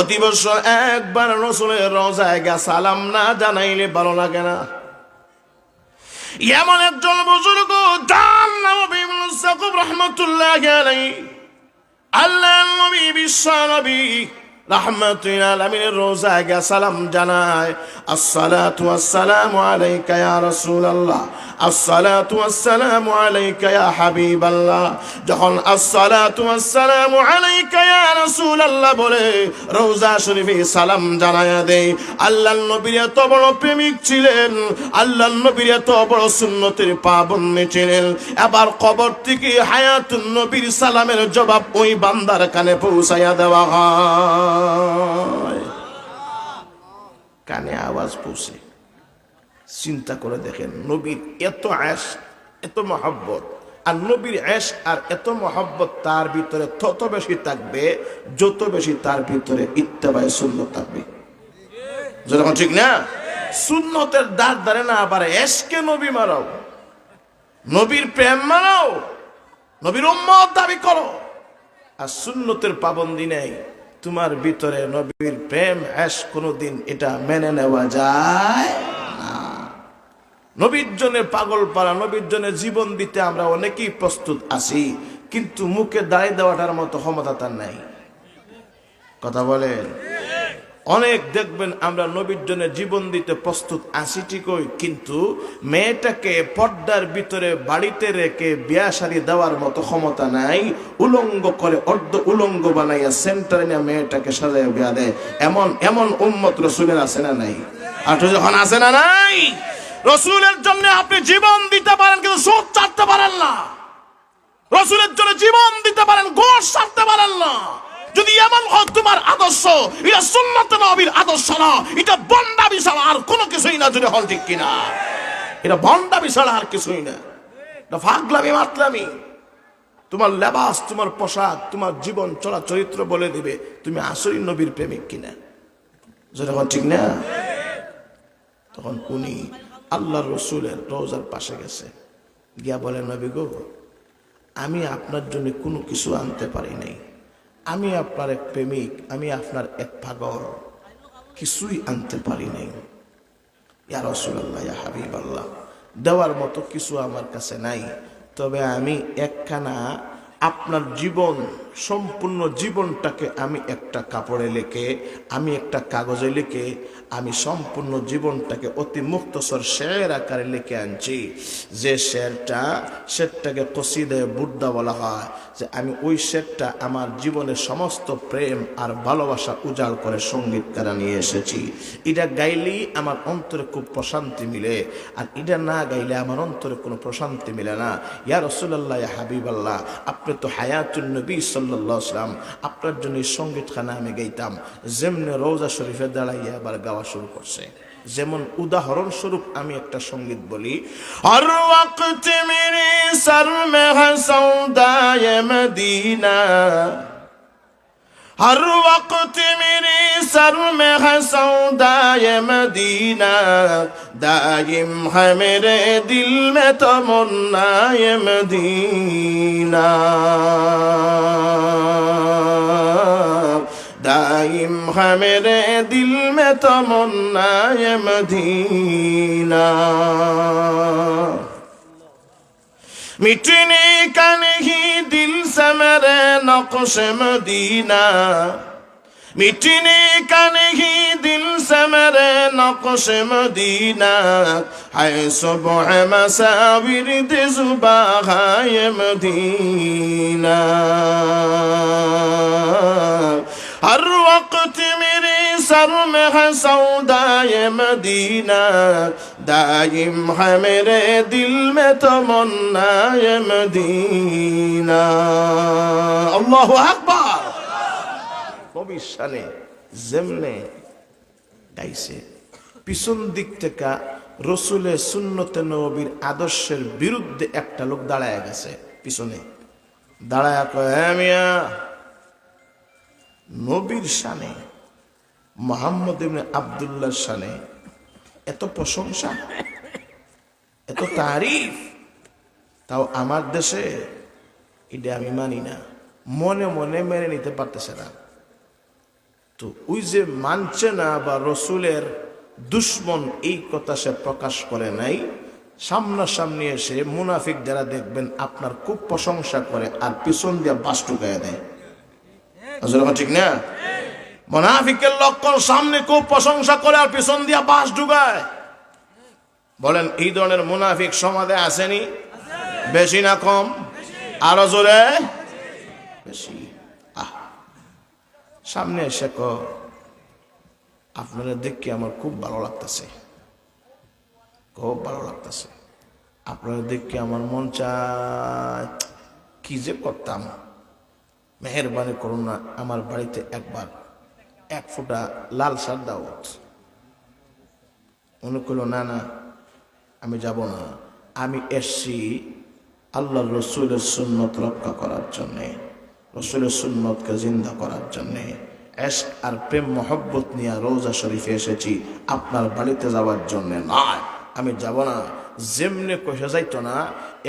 প্রতি বছর একবার রসুলের রোজায় গা সালাম না জানাইলে ভালো লাগে না। এমন একজন বুজুর্গ যার নাম রহমতুল্লাহ আল্লাহ বিশ্ব নবী। রোজা শরীফে সালাম জানায় দেয়। আল্লাহর নবীর এত বড় প্রেমিক ছিলেন আল্লাহর নবীর এত বড় সুন্নতের পাবন্যে ছিলেন। এবার কবর থেকে হায়াতুন নবীর সালামের জবাব ওই বান্দার কানে পৌঁছাইয়া দেওয়া হয়। কানে আওয়াজ পৌঁছে। চিন্তা করে দেখেন, নবীর এত আশ এত মহব্বত, আর নবীর আশ আর এত মহব্বত তার ভিতরে তত বেশি থাকবে, যত বেশি তার ভিতরে ইত্তেবায় শূন্য থাকবে। যখন ঠিক না? সুন্নতের দ্বার দ্বারে না, আবার এসকে নবী মারাও নবীর প্রেম মারাও নবীর উম্মত দাবি করো। আর সুন্নতের পাবন্দি নেই। তোমার ভিতরে নবীর প্রেম এস কোনোদিন এটা মেনে নেওয়া যায় নবীর জন্য পাগল পারা, নবীর জন্য জীবন দিতে আমরা অনেকেই প্রস্তুত আছি, কিন্তু মুখে দায় দেওয়াটার মতো ক্ষমতা তার নাই। কথা বলেন। অনেক দেখবেন আমরা নবীর জন্য জীবন দিতে প্রস্তুত আছি ঠিকই, কিন্তু মেয়েটাকে পর্দার ভিতরে বাড়িতে রেখে বিয়া শাড়ি দেওয়ার মতো ক্ষমতা নাই। উলঙ্গ করে অর্ধ উলঙ্গ বানাইয়া সেন্টারে নিয়ে মেয়েটাকে সাজায় বিয়া দেয়। এমন এমন উম্মত রসুলের আছে না নাই? আর যখন আছে না নাই? রসুলের জন্য আপনি জীবন দিতে পারেন, কিন্তু সুদ চাটতে পারেন না। রসুলের জন্য জীবন দিতে পারেন, গোশ ছাড়তে পারেন না। যদি এমন হয় তোমার আদর্শ, এটা সুন্নত নবীর আদর্শ না, এটা বন্ডা বিশাল আর কোনো কিছুই না, যদি হল ঠিক কিনা? এটা বন্ডা বিশাল আর কিছুই না। এটা ফাগলামি মাতলামি। তোমার লেবাস, তোমার পোশাক, তোমার জীবন চলা চরিত্র বলে দিবে, তুমি আসরি নবীর প্রেমিক কিনা? যেটা হল ঠিক না, তখন উনি আল্লাহ রসুলের রোজার পাশে গেছে। গিয়া বলে, নবী গো, আমি আপনার জন্য কোনো কিছু আনতে পারি নাই। আমি আপনার এক প্রেমিক, আমি আপনার এক পাগল। কিছুই আনতে পারি নাই। ইয়া দেওয়ার মতো কিছু আমার কাছে নাই। তবে আমি একখানা আপনার জীবন সম্পূর্ণ জীবনটাকে আমি একটা কাপড়ে লিখে, আমি একটা কাগজে লিখে, আমি সম্পূর্ণ জীবনটাকে অতি মুক্তসর শের আকারে লিখে আনছি। যে শেরটা, শেরটাকে কসিদে বুদ্ধা বলা হয়, যে আমি ওই শেরটা আমার জীবনের সমস্ত প্রেম আর ভালোবাসা উজাড় করে সংগীত কারা নিয়ে এসেছি। এটা গাইলেই আমার অন্তরে খুব প্রশান্তি মিলে, আর এটা না গাইলে আমার অন্তরে কোনো প্রশান্তি মিলে না। ইয়া রসুল্লাহ হাবিব আল্লাহ আপনি তো হায়াতুল নবী সাল্লাম আপনার জন্য সঙ্গীতখানা আমি গাইতাম। যেমনি রোজা শরীফে দাঁড়াইয়া আবার গাওয়া শুরু করছে। যেমন উদাহরণ স্বরূপ আমি একটা সংগীত বলি, হর ہر وقت میری سر میں ہے سودائے مدینہ دائم ہے میرے دل میں تو تمنائے مدینہ دائم ہے میرے دل میں تو تمنائے مدینہ मिटने का नहीं दिल से मेरे नक्श मदीना मिटने का नहीं दिल से मेरे नक्श मदीना है सुबह मसाविर जुबा है मदीना हर वक्त मेरे सर में है सौदाय मदीना दाइम है मेरे दिल में तमन्नाय मदीना अल्लाह আকবার নবীর শানে যেমনে গাইছে পিছন দিক থেকে রসুলের সুন্নতে নবীর আদর্শের বিরুদ্ধে একটা লোক দাঁড়ায় গেছে পিছনে দাঁড়ায় কয় হ্যাঁ মিয়া নবীর শানে, মোহাম্মদ ইবনে আবদুল্লাহর শানে এত প্রশংসা, এত তারিফ, তাও আমার দেশে এটা আমি মানি না। মনে মনে মেনে নিতে পারতেছে না। তো ওই যে মানছে না বা রসুলের দুশ্মন এই কথা সে প্রকাশ করে নাই, সামনাসামনি এসে মুনাফিক যারা দেখবেন আপনার খুব প্রশংসা করে আর পিছন দিয়ে বাস টুকাইয়া দেয়। ঠিক না? মোনাফিকের লক্ষণ সামনে খুব প্রশংসা করে আর পিছন দিয়া বাস ঢুকায়। বলেন, এই ধরনের মুনাফিক সমাজে আসেনি? বেশি না কম? আরও জোরে? বেশি। আহ। সামনে এসে ক আপনারা দেখে আমার খুব ভালো লাগতেছে। খুব ভালো লাগতেছে। আপনারা দেখে আমার মন চায়, কি যে করতাম? মেহরবানি করুন না, আমার বাড়িতে একবার। এক ফোঁটা লাল সার দাওয়াত মনে করল, না না, আমি যাব না। আমি এসছি আল্লাহ রসুলের সুন্নত রক্ষা করার জন্যে, রসুলের সুন্নতকে জিন্দা করার জন্যে। এশক আর প্রেম, মহব্বত নিয়ে রোজা শরীফে এসেছি, আপনার বাড়িতে যাওয়ার জন্যে নয়। আমি যাব না। যেমনি কষে যাইতো না,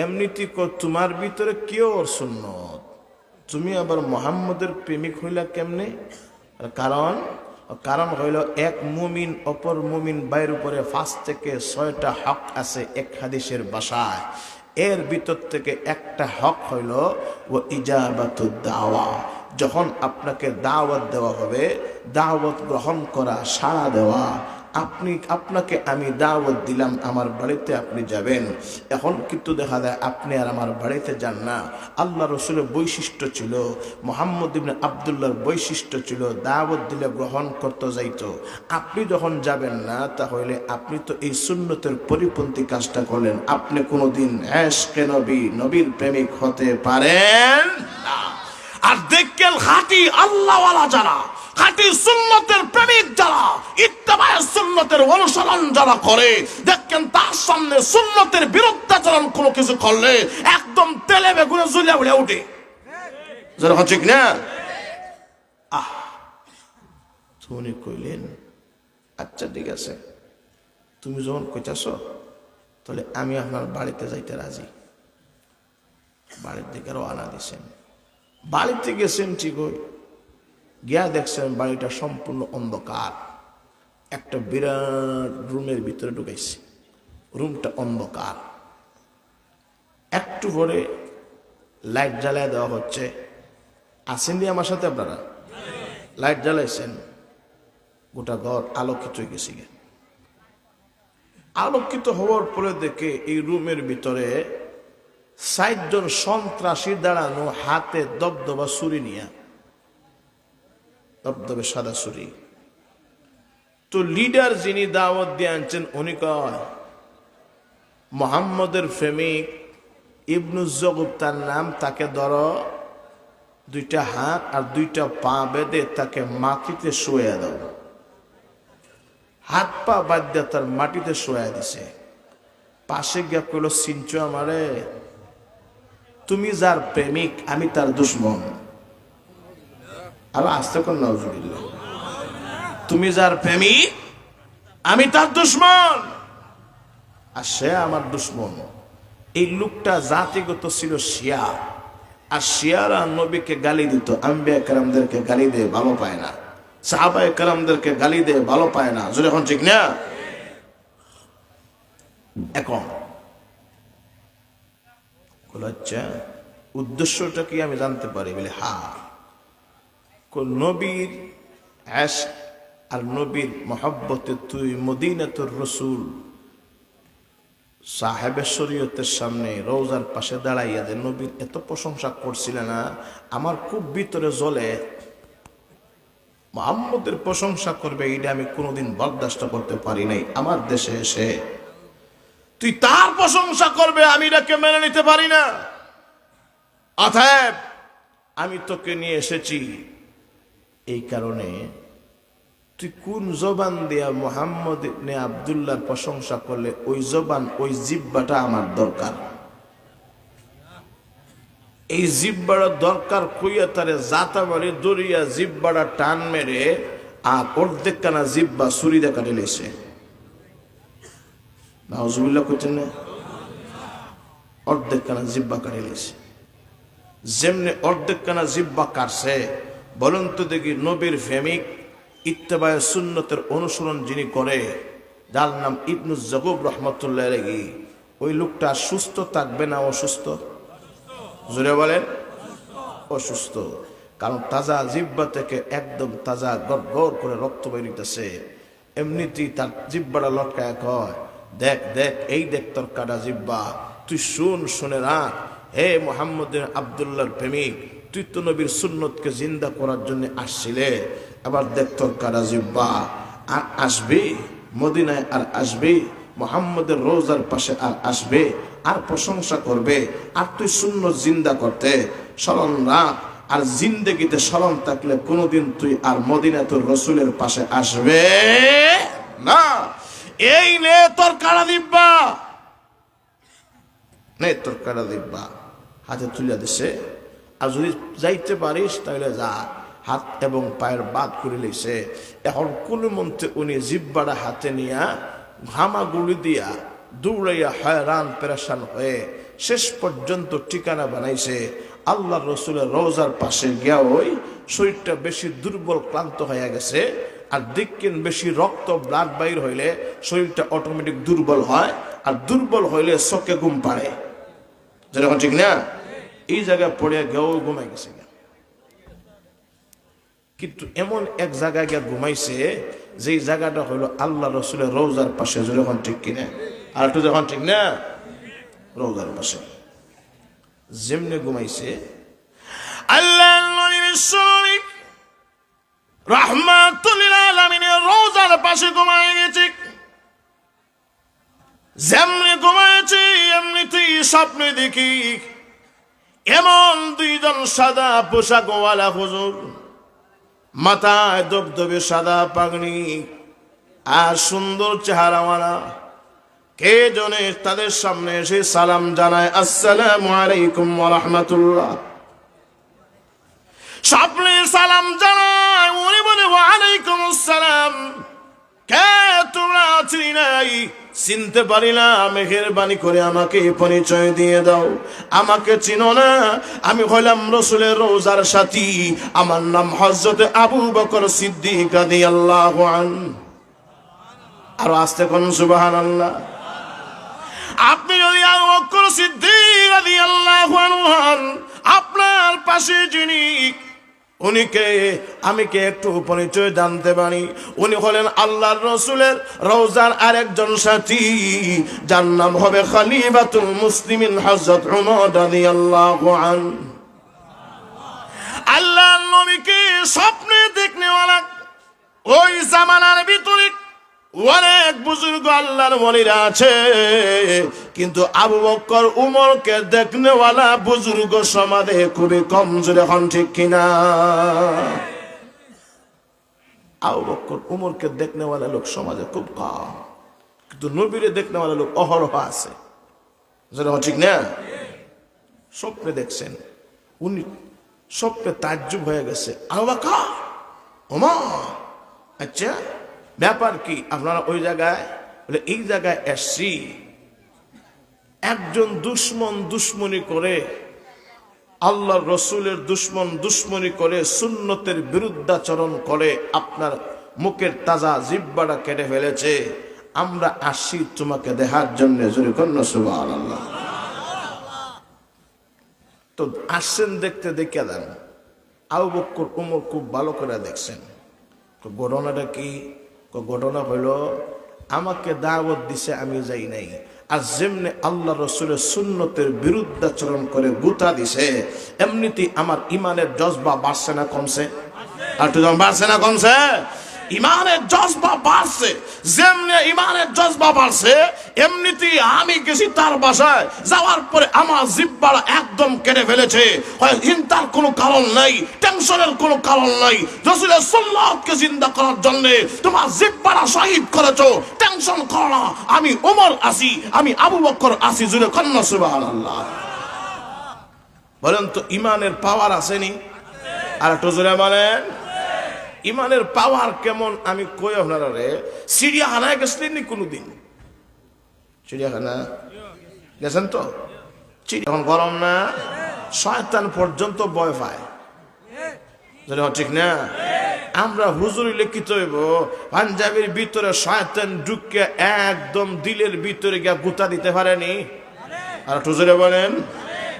এমনিতে তোমার ভিতরে কেউ সুন্নত? তুমি আবার মোহাম্মদের প্রেমিক হইলা কেমনে? কারণ কারণ হইল এক মুমিন অপর মুমিন বাইর উপরে পাঁচ থেকে ছয়টা হক আছে এক হাদিসের বাসায়। এর ভিতর থেকে একটা হক হইল, ও ইজাবাতু দাওয়া। যখন আপনাকে দাওয়াত দেওয়া হবে, দাওয়াত গ্রহণ করা, সাড়া দেওয়া আপনি, আপনাকে আমি দাওয়াত দিলাম, আমার বাড়িতে আপনি যাবেন। এখন কিন্তু দেখা যায় আপনি আর আমার বাড়িতে যান না। আল্লাহ রসুলের বৈশিষ্ট্য ছিল, মোহাম্মদ ইবনে আবদুল্লাহর বৈশিষ্ট্য ছিল, দাওয়াত দিলে গ্রহণ করতে যাইতো। আপনি যখন যাবেন না, তাহলে আপনি তো এই সুন্নতের পরিপন্থী কাজটা করলেন। আপনি কোনোদিন এশকে নবী, নবীর প্রেমিক হতে পারেন না। আর দেখেন খাঁটি আল্লাহওয়ালা যারা খাঁটি সুন্নতের প্রেমিক যারা, ইত্তেবায় সুন্নতের অনুসরণ যারা করে, দেখেন তার সামনে সুন্নতের বিরুদ্ধাচরণ কোনো কিছু করলে একদম তেলে বেগুনে জ্বলে উড়ে উঠে যেরকম ঠিক না? আহ উনি কইলেন আচ্ছা ঠিক আছে, তুমি যখন কইতাছ, তাহলে আমি আপনার বাড়িতে যাইতে রাজি। বাড়ির দিকে রওনা দিছেন। বাড়িতে গেছেন ঠিকই। গিয়া দেখছেন বাড়িটা সম্পূর্ণ অন্ধকার। একটা বিরাট রুমের ভিতরে ঢুকাইছে। রুমটা অন্ধকার। একটু পরে লাইট জ্বালায় দেওয়া হচ্ছে। আসেন দিয়ে আমার সাথে আপনারা? লাইট জ্বালাইছেন। গোটা ঘর আলোকিত হয়ে গেছে। আলোকিত হওয়ার পরে দেখে এই রুমের ভিতরে ষাটজন সন্ত্রাসী দাঁড়ানো, হাতে দবদবা ছুরি নিয়ে দবদবে সাদা ছুরি তো লিডার যিনি দাওয়াত দিয়ে আনছেন উনি কয়? মোহাম্মদের প্রেমিক তার নাম তাকে ধর, দুইটা হাত আর দুইটা পা বেঁধে তাকে মাটিতে শুয়ে দাও। হাত পা বাদ দিয়ে তার মাটিতে শুয়ে দিছে। পাশে গিয়া কইল সিঞ্চু আমারে, তুমি যার প্রেমিক, আমি তার দুশ্মন। আর আসতে নজরুল্লাহ। তুমি যার প্রেমিক আমি তার দুশ্মন। আর সে আমার দুশ্মন। এই লোকটা জাতিগত ছিল শিয়া। আর শিয়ারা নবীকে গালি দিত আম্বিয়া কালামদেরকে গালি দিয়ে ভালো পায় না। সাহাবাই কালামদেরকে গালি দিয়ে ভালো পায় না। যদি এখন ঠিক না? এখন। আচ্ছা উদ্দেশ্যটা কি আমি জানতে পারি? বলে হা। নবীর অ্যাশ আর নবীর মহব্বতে তুই মদিনাতুর রসুল। সাহেবের শরীয়তের সামনে রোজার পাশে দাঁড়াইয়া যে নবীর এত প্রশংসা করছিলে না, আমার খুব ভিতরে জ্বলে। মোহাম্মদের প্রশংসা করবে, এটা আমি কোনোদিন বরদাস্ত করতে পারি নাই, আমার দেশে এসে। তুই তার প্রশংসা করবে, আমি এটাকে মেনে নিতে পারি না। অতএব আমি তোকে নিয়ে এসেছি। এই কারণে তুই কোন জবান দিয়া মোহাম্মদ ইবনে আবদুল্লাহর প্রশংসা করলে ওই জবান, ওই জিব্বাটা আমার দরকার। এই জিব্বাটা দরকার কইয়া তারে জাতা বাড়ি দরিয়া জিব্বাটা টান মেরে আর অর্ধেক কানা জিব্বা ছুরি দেখা ঢেলেছে নাউজুবিল্লাহ কইতেন না? অর্ধেক কানা জিব্বা কাটে লেছে। যেমনি অর্ধেক কানা জিব্বা কাটছে বলুন তো দেখি নবীর ফেমিক ইত্তেবায় সুন্নতের অনুসরণ যিনি করে, যার নাম ইবনুজ জগুব রহমতুল্লাহ রেগি ওই লোকটা সুস্থ থাকবে না অসুস্থ? জুড়ে বলেন, অসুস্থ। কারণ তাজা জিব্বা থেকে একদম তাজা গড় করে রক্ত বেরিতেছে এমনিতেই তার জিব্বাটা লটকায় কয়, দেখ দেখ, এই দেখ তোর কাটা জিব্বা। তুই শুন, শুনে রাখ। হে মোহাম্মদ আবদুল্লাহর প্রেমিক তুই তো নবীর সুন্নতকে জিন্দা করার জন্য আসছিলে। আবার কাটা জিব্বা। আর আসবি, মদিনায় আর আসবি, মোহাম্মদের রোজার পাশে আর আসবে, আর প্রশংসা করবে, আর তুই শূন্য জিন্দা করতে। স্মরণ রাখ, আর জিন্দেগিতে স্মরণ থাকলে কোনোদিন তুই আর মদিনা তোর রসুলের পাশে আসবে না। এই নে তোর কারা দিব্বা নে তোর কারা দিব্বা হাতে তুলে দিছে। আর যদি যাইতে পারিস, তাহলে যা। হাত এবং পায়ের বাদ করে লইছে। এখন কোন মন্ত্রে উনি জিব্বাটা হাতে নিয়া ঘামা গুলি দিয়া দৌড়াইয়া হয়রান, পেরেশান হয়ে শেষ পর্যন্ত ঠিকানা বানাইছে। আল্লাহ রসুলের রোজার পাশে গিয়া ওই শরীরটা বেশি দুর্বল, ক্লান্ত হয়ে গেছে। আর দিক্কিন বেশি রক্ত, ব্লাড বাইর হইলে শরীরটা অটোমেটিক দুর্বল হয়। আর দুর্বল হইলে চোখে ঘুম পাড়ে। যেরকম ঠিক না? এই জায়গায় পড়ে গেও ঘুমাই গেছে কিন্তু এমন এক জায়গায় গিয়ে ঘুমাইছে, যেই জায়গাটা হলো আল্লাহ রসুলের রোজার পাশে যখন ঠিক কিনা? আর একটু যখন ঠিক না? রোজার পাশে। যেমনি ঘুমাইছে, আল্লাহ রোজার পাশে ঘুমাই গেছে। যেমনি ঘুমাইছে, এমনিতেই স্বপ্নে দেখি এমন দুইজন সাদা পোশাক পোশাকওয়ালা হুজুর, মাথায় দবদবে সাদা পাগড়ি আর সুন্দর চেহারাওয়ালা। কে জনে তাদের সামনে এসে সালাম জানায়, আসসালাম আলাইকুম রহমতুল্লাহ। সালাম জানায় চিনতে পারি না, মেহেরবানি করে আমাকে পরিচয় দিয়ে দাও। আমাকে চিনো না, আমি হলাম রসুলের রোজার সাথী। আমার নাম হজরত আবু বকর সিদ্দিক রাদিয়াল্লাহু আন আরও আসতে কোন সুবাহান আল্লাহ আপনি যদি আবু বকর সিদ্দিক রাদিয়াল্লাহু আল্লাহ আপনার পাশে যিনি উনিকে আমি কে একটু পরিচয় জানতে পারি। উনি হলেন আল্লাহর রসুলের আর আরেকজন সাথী, যার নাম হবে খালিবাতুল মুসলিমিন হজরত উমর আল্লাহ আল্লাহ আল্লাহর নবীকে স্বপ্নে দেখনেওয়ালা ওই জামানার ভিতরে অনেক বুজুর্গ আল্লাহর মনিরা আছে, কিন্তু আবু বক্কর উমরকে দেখনেওয়ালা বুজুর্গ সমাজে খুবই কম জোরে হন ঠিক কিনা? আবু বক্কর উমরকে দেখনেওয়ালা লোক সমাজে খুব কম, কিন্তু নবীরে দেখনেওয়ালা লোক অহরহ আছে। হন ঠিক না? স্বপ্নে দেখছেন, উনি স্বপ্নে তাজ্জুব হয়ে গেছে। আবু বকর ওমর আচ্ছা? ব্যাপার কি? আপনারা ওই জায়গায় এই জায়গায় এসছি। একজন দুশ্মন দুশ্মনী করে, আল্লাহ রসুলের দুশ্মন দুশ্মনী করে সুন্নতের বিরুদ্ধাচরণ করে আপনার মুখের তাজা জিব্বাটা কেটে ফেলেছে। আমরা আসি তোমাকে দেখার জন্য তো আসছেন দেখতে দেখে দেন। আবু বক্কর উমর খুব ভালো করে দেখছেন। তো ঘটনাটা কি? ঘটনা হইল, আমাকে দাওয়াত দিছে, আমি যাই নাই। আর যেমনি আল্লাহ রসুলের সুন্নতের বিরুদ্ধাচরণ করে গুতা দিছে, এমনিতেই আমার ইমানের জজবা বাড়ছে না কমছে। আর বাড়ছে না কমছে? ইমানের জজবা বাড়ছে, যেমনি ইমানের জজবা বাড়ছে, এমনিতেই আমি গেছি তার বাসায়, যাওয়ার পরে আমার জিব্বাটা একদম কেটে ফেলেছে। চিন্তার কোনো কারণ নাই, টেনশনের কোনো কারণ নাই। রসুলের সুন্নাতকে জিন্দা করার জন্য তোমার জিব্বাটা শহীদ করেছ, টেনশন করো না, আমি ওমর আসি আমি আবু বকর আসি জুড়ে কন্যা, সুবহানাল্লাহ। বলেন তো, ইমানের পাওয়ার আসেনি? আর একটু জোরে বলেন। ইমানের পাওয়ার কেমন আমি কই আপনারা রে? চিড়িয়াখানায় গেছিলেন নি কোনোদিন? চিড়িয়াখানা? গেছেন তো? এখন গরম না? শয়তান পর্যন্ত ভয় পায়। যদি ঠিক না? আমরা হুজুরি লিখিত হইব, পাঞ্জাবির ভিতরে শয়তান ঢুকে একদম দিলের ভিতরে গিয়া গুতা দিতে পারেনি আর টুজুরে বলেন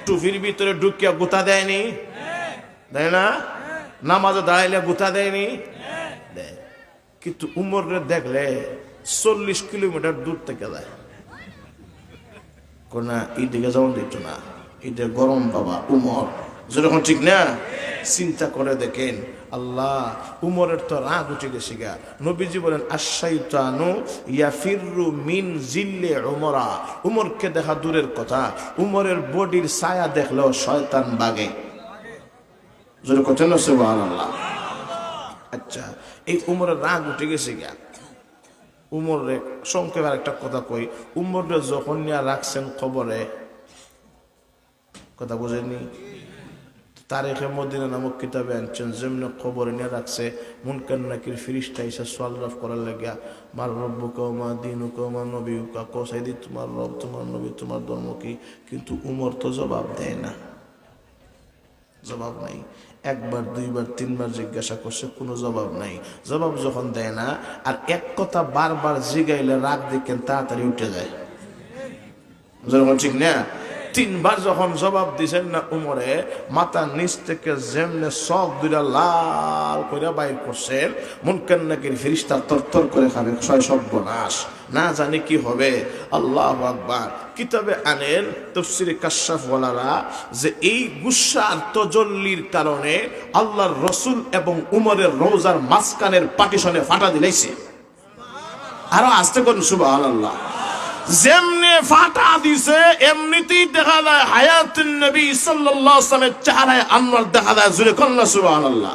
টুফির ভিতরে ঢুকিয়া গুতা দেয়নি দেয় না? নামাজে দাঁড়াইলে গুতা দেয়নি? দেয়। কিন্তু উমরে দেখলে চল্লিশ কিলোমিটার দূর থেকে যায়। কোনা এইদিকে যেমন দিত না। এটা গরম বাবা, উমর। যেরকম ঠিক না? চিন্তা করে দেখেন, আল্লাহ উমরের তো রাগ উঠে গেছে গা। নবীজি বলেন আশাইতানু মিন জিল্লে উমরা। উমরকে দেখা দূরের কথা। উমরের বডির ছায়া দেখলেও শয়তান বাগে। যেটা কথা না, সুবহানাল্লাহ। আচ্ছা এই উমরের রাগ উঠে গেছে গা উমরে সংক্ষেপে একটা কথা কই উমরে যখন নিয়ে রাখছেন খবরে, কথা বুঝেননি? তারিখে মদিনা নামক কিতাবে আনছেন, যেমনি খবরে নিয়ে রাখছে, মুনকার নাকির ফিরিস্তা ইসা সোয়াল রফ করার লাগিয়া, মার রব্বু কৌমা দিনু কৌমা নবী কা কোসাই দি তোমার রব, তোমার নবী, তোমার ধর্ম কি? কিন্তু উমর তো জবাব দেয় না। জবাব নাই। একবার, দুইবার, তিনবার জিজ্ঞাসা করছে, কোনো জবাব নাই। জবাব যখন দেয় না, আর এক কথা বারবার জিগাইলে রাগ দেখেন, তাড়াতাড়ি উঠে যায়। ঠিক না? তিনবার যখন জবাব দিছেন না উমরে, মাথা নিচ থেকে যেমনে সব দুইটা লাল করে বাইর করছেন মুনকান নাকির ফিরিস্তা তরতর করে খাবে ছয় সর্বনাশ। না জানি কি হবে। আল্লাহ আকবার। কিতাবে আনেন তফসিরে কাশাফ ওয়ালারা যে এই গুসার তজল্লির কারণে আল্লাহর রসুল এবং উমরের রোজার মাঝখানের পাটিশনে ফাটা দিলাইছে। আরও আসতে করুন সুবাহ আল্লাহ যেমনে ফাটা দিছে, এমনিতেই দেখা যায় হায়াতুন নবী সাল্লাল্লাহু আলাইহি ওয়াসাল্লামের চেহারায় আনওয়ার দেখা যায়। জুরে কন্না সুবহানাল্লাহ।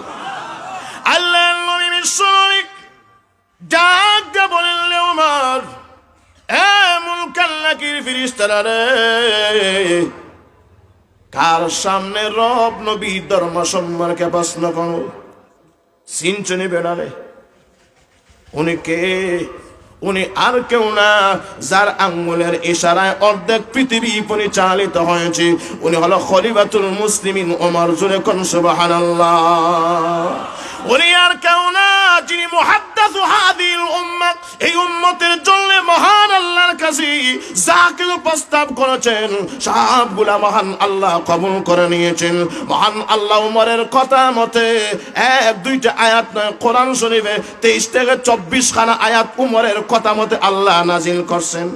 আল্লাহ নবী বিশ্বনিক ডাক দিয়ে বলেন লে উমর, এ মুলকাল নাকির ফিরিস্তারা রে, কার সামনে রব নবী ধর্ম সম্মানকে প্রশ্ন করো? সিনচনি বেড়ালে? উনি কে? উনি আর কেউ না, যার আঙ্গুলের ইশারায় অর্ধেক পৃথিবী পরিচালিত হয়েছে। উনি হলো খলিবাতুল মুসলিম ওমর, জুরে কনসুবাহ উনি আর কেউ না যিনি মুহাদ্দাসু হাদিল এই উম্মতের জন্য মহান আল্লাহর কাছে করেছেন, সবগুলা মহান আল্লাহ কবুল করে নিয়েছেন। মহান আল্লাহ উমরের কথা মতে এক, দুইটা আয়াত নয়, কোরআন শরীফে তেইশ থেকে চব্বিশ খানা আয়াত উমরের কথা মতে আল্লাহ নাজিল করছেন।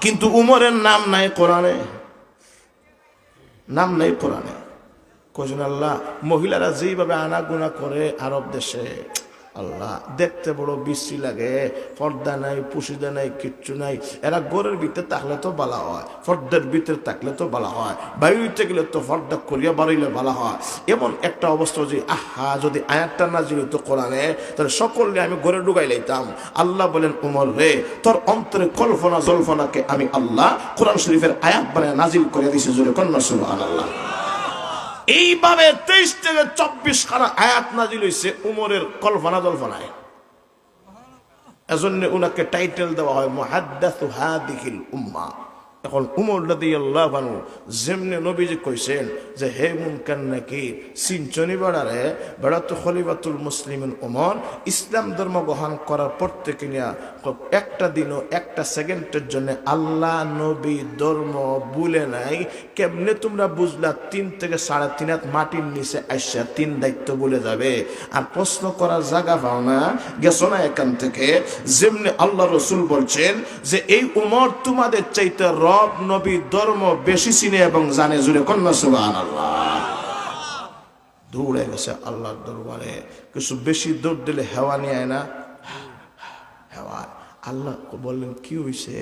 কিন্তু উমরের নাম নাই কোরআনে। নাম নাই কোরআনে। কোজন আল্লাহ, মহিলারা যেইভাবে আনাগুনা করে আরব দেশে, আল্লাহ, দেখতে বড় বিশ্রী লাগে। পর্দা নাই পুষিদা নাই, কিচ্ছু নাই। এরা গোরের ভিতরে থাকলে তো বালা হয়, পর্দার ভিতরে থাকলে তো বালা হয়। বাইরে গেলে তো পর্দা করিয়া বাড়িলে বালা হয়। এমন একটা অবস্থা যে, আহা, যদি আয়াতটা না তো কোরআনে, তাহলে সকলকে আমি ঘরে ঢুকাই লাইতাম। আল্লাহ বলেন, উমর রে, তোর অন্তরে কল্পনা জল্পনাকে আমি আল্লাহ কোরআন শরীফের আয়াত বানায় নাজিল করে দিছি জোরে কন্যা সুবহানাল্লাহ। এইভাবে তেইশ থেকে চব্বিশ খানা আয়াত নাজিল হয়েছে উমরের কল্পনা জল্পনায়। এজন্য উনাকে টাইটেল দেওয়া হয় মহাদ্দাসু হাদিকিল উম্মা। এখন উমর আল্লাহ বানু যেমনি নবীজি কইছেন যে, হে মুনকান নাকি সিঞ্চনি বেড়ারে বেড়া তো খলিফাতুল মুসলিমিন উমর ইসলাম ধর্ম গ্রহণ করার পর থেকে নিয়া একটা দিনও একটা সেকেন্ডের জন্য আল্লাহ নবী ধর্ম ভুলে নাই। কেমনে তোমরা বুঝলা তিন থেকে সাড়ে তিন হাত মাটির নিচে আইসা তিন দায়িত্ব বলে যাবে? আর প্রশ্ন করার জায়গা পাও না। গেছো না এখান থেকে? যেমনি আল্লাহ রসুল বলছেন যে, এই উমর তোমাদের চাইতে রব নবী ধর্ম বেশি চিনে এবং জানে জুড়ে কন্যা সুবাহ আল্লাহ দৌড়ে গেছে আল্লাহর দরবারে। কিছু বেশি দৌড় দিলে হেওয়া নিয়ে না। হেওয়া। আল্লাহ বললেন, কি হয়েছে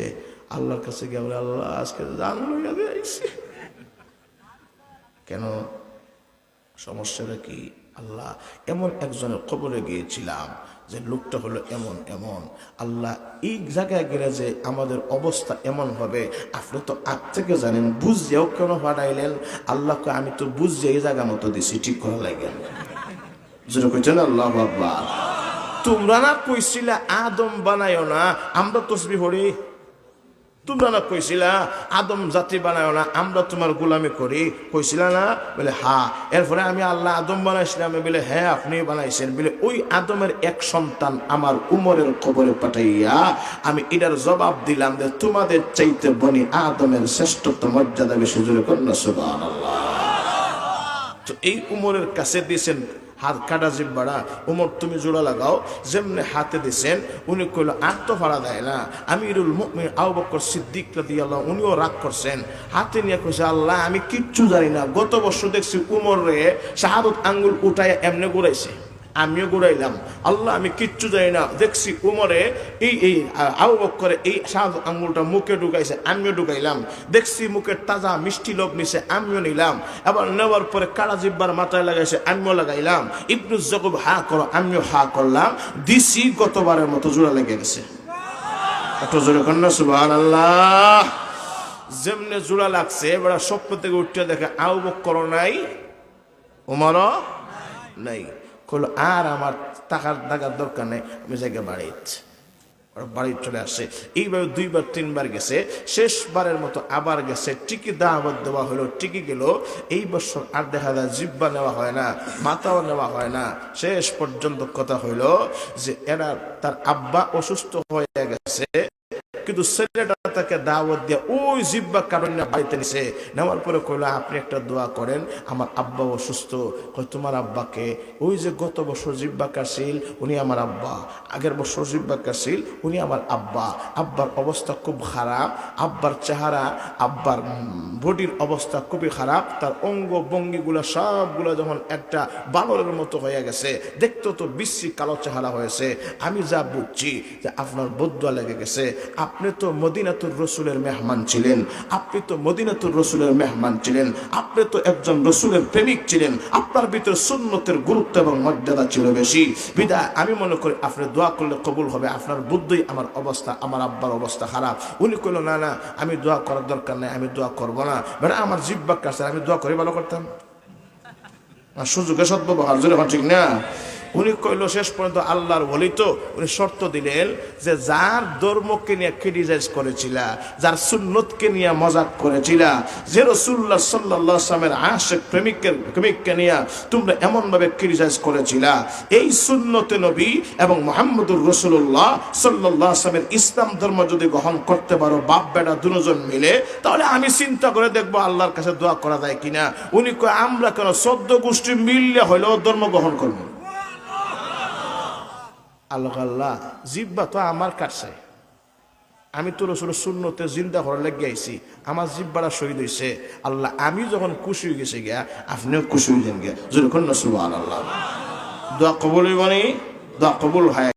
আল্লাহর কাছে গিয়ে আল্লাহ আজকে জান কেন? সমস্যাটা কি? আল্লাহ, এমন একজনের খবরে গিয়েছিলাম যে লোকটা হলো এমন এমন। আল্লাহ এই জায়গায় গেলে যে আমাদের অবস্থা এমন হবে। আপনি তো আগ থেকে জানেন বুঝিয়াও কেন পাঠাইলেন আল্লাহকে আমি তো বুঝিয়ে এই জায়গা মতো দিছি, ঠিক করা লাগে যেটা কইছেন আল্লাহ বাবা তোমরা না কইছিলে আদম বানাইও না, আমরা তসবি হরি তোমরা না কইছিলা, আদম জাতি বানায় না, আমরা তোমার গোলামি করি। কইছিলা না? বলে, হা। এরপরে আমি আল্লাহ আদম বানাইছিলাম বলে হ্যাঁ আপনি বানাইছেন। বলে, ওই আদমের এক সন্তান আমার উমরের কবরে পাঠাইয়া আমি এটার জবাব দিলাম যে, তোমাদের চাইতে বনি আদমের শ্রেষ্ঠত্ব মর্যাদা বেশি। জোরে কন্যা তো এই উমরের কাছে দিয়েছেন হাত কাটা জিব্বাড়া উমর তুমি জোড়া লাগাও, যেমনি হাতে দিছেন, উনি কইল, আর তো ভাড়া দেয় না। আমি ইরুল মুমিন আউ বকর সিদ্দিক রাদিয়াল্লাহ উনিও রাগ করছেন। হাতে নিয়ে কইছে, আল্লাহ, আমি কিচ্ছু জানি না। গত বছর দেখছি উমর রে শাহাদত আঙ্গুল উঠায় এমনি ঘুরাইছে। আমিও ঘুরাইলাম। আল্লাহ, আমি কিচ্ছু জানি না। দেখছি উমরে এই এই আউ করে এই সাদ আঙ্গুলটা মুখে ঢুকাইছে, আমিও ঢুকাইলাম। দেখছি মুখের তাজা মিষ্টি লোক নিছে, আমিও নিলাম। এবার নেওয়ার পরে কালা জিব্বার মাথায় লাগাইছে, আমিও লাগাইলাম। ইবনু জকুব হা করো, আমিও হা করলাম। দিছি গতবারের মতো জোড়া লেগে গেছে। এত জোরে কন্যা সুবাহ আল্লাহ যেমনে জোড়া লাগছে, এবার স্বপ্ন থেকে উঠতে দেখে আউ করো নাই, উমারও নাই। কইলো, আর আমার টাকার টাকার দরকার নেই, আমি জায়গায় বাড়িতে ওরা বাড়ি চলে আসে এইভাবে দুইবার, তিনবার গেছে। শেষবারের মতো আবার গেছে। টিকি দাওয়াত দেওয়া হলো টিকি গেল। এই বছর আর দেখা যায় জিব্বা নেওয়া হয় না, মাথাও নেওয়া হয় না। শেষ পর্যন্ত কথা হইল যে, এরা তার আব্বা অসুস্থ হয়ে গেছে। কিন্তু ছেলেটা তাকে দাওয়াত দিয়ে ওই জিব্বা কারণ বাড়িতে নিছে। নেওয়ার পরে কইলো, আপনি একটা দোয়া করেন, আমার আব্বা অসুস্থ। কই তোমার আব্বাকে? ওই যে গত বছর জিব্বা কাশিল, উনি আমার আব্বা। আগের বছর জিব্বা কাশিল, উনি আমার আব্বা। আব্বার অবস্থা খুব খারাপ, আব্বার চেহারা, আব্বার বডির অবস্থা খুবই খারাপ, তার অঙ্গ ভঙ্গিগুলো সবগুলো যখন একটা বানরের মতো হয়ে গেছে দেখতে তো বিশ্রী কালো চেহারা হয়েছে। আমি যা বুঝছি যে আপনার বদুয়া লেগে গেছে। আপনি তো মদিনাতুর রসুলের মেহমান ছিলেন, আপনি তো মদিনাতুর রসুলের মেহমান ছিলেন, আপনি তো একজন রসুলের প্রেমিক ছিলেন, আপনার ভিতরে সুন্নতের গুরুত্ব এবং মর্যাদা ছিল বেশি। বিদায়, আমি মনে করি আপনি দোয়া করলে কবুল হবে, আপনার বুদ্ধই আমার অবস্থা, আমার আব্বার অবস্থা খারাপ। উনি কইল, না না, আমি দোয়া করার দরকার নাই, আমি দোয়া করব না। বেটা, আমার জিব্বা কাছে আমি দোয়া করে ভালো করতাম? সুযোগে সদ্ব্যবহার, জোরে ঠিক না? উনি কইল শেষ পর্যন্ত আল্লাহর বলি তো। উনি শর্ত দিলেন যে যার ধর্মকে নিয়ে ক্রিটিসাইজ করেছিল, যার সুন্নতকে নিয়ে মজাক করেছিল, যে রসুল্লাহ সাল্লাহ সামের প্রেমিকের, প্রেমিককে নিয়ে তোমরা এমনভাবে ক্রিটিসাইজ করেছিল। এই সুন্নতে নবী এবং মোহাম্মদুর রসুল্লাহ সাল্লাহ সামের ইসলাম ধর্ম যদি গ্রহণ করতে পারো, বাপ, বেটা দুজন মিলে, তাহলে আমি চিন্তা করে দেখব আল্লাহর কাছে দোয়া করা যায় কিনা। উনি আমরা কেন সদ্য গোষ্ঠী মিললে হলেও ধর্ম গ্রহণ করব? আল্লাহ জিব্বা তো আমার কাছে। আমি তো রসুল শূন্যতে জিন্দা হওয়ার লেগে আইছি, আমার জিব্বাটা শহীদ হয়েছে আল্লাহ, আমি যখন খুশি হয়ে গেছি গিয়া, আপনিও খুশি হয়ে যান গিয়া। যেরকম নসুল আল্লাহ দোয়া কবুল মানে দোয়া কবুল হয়।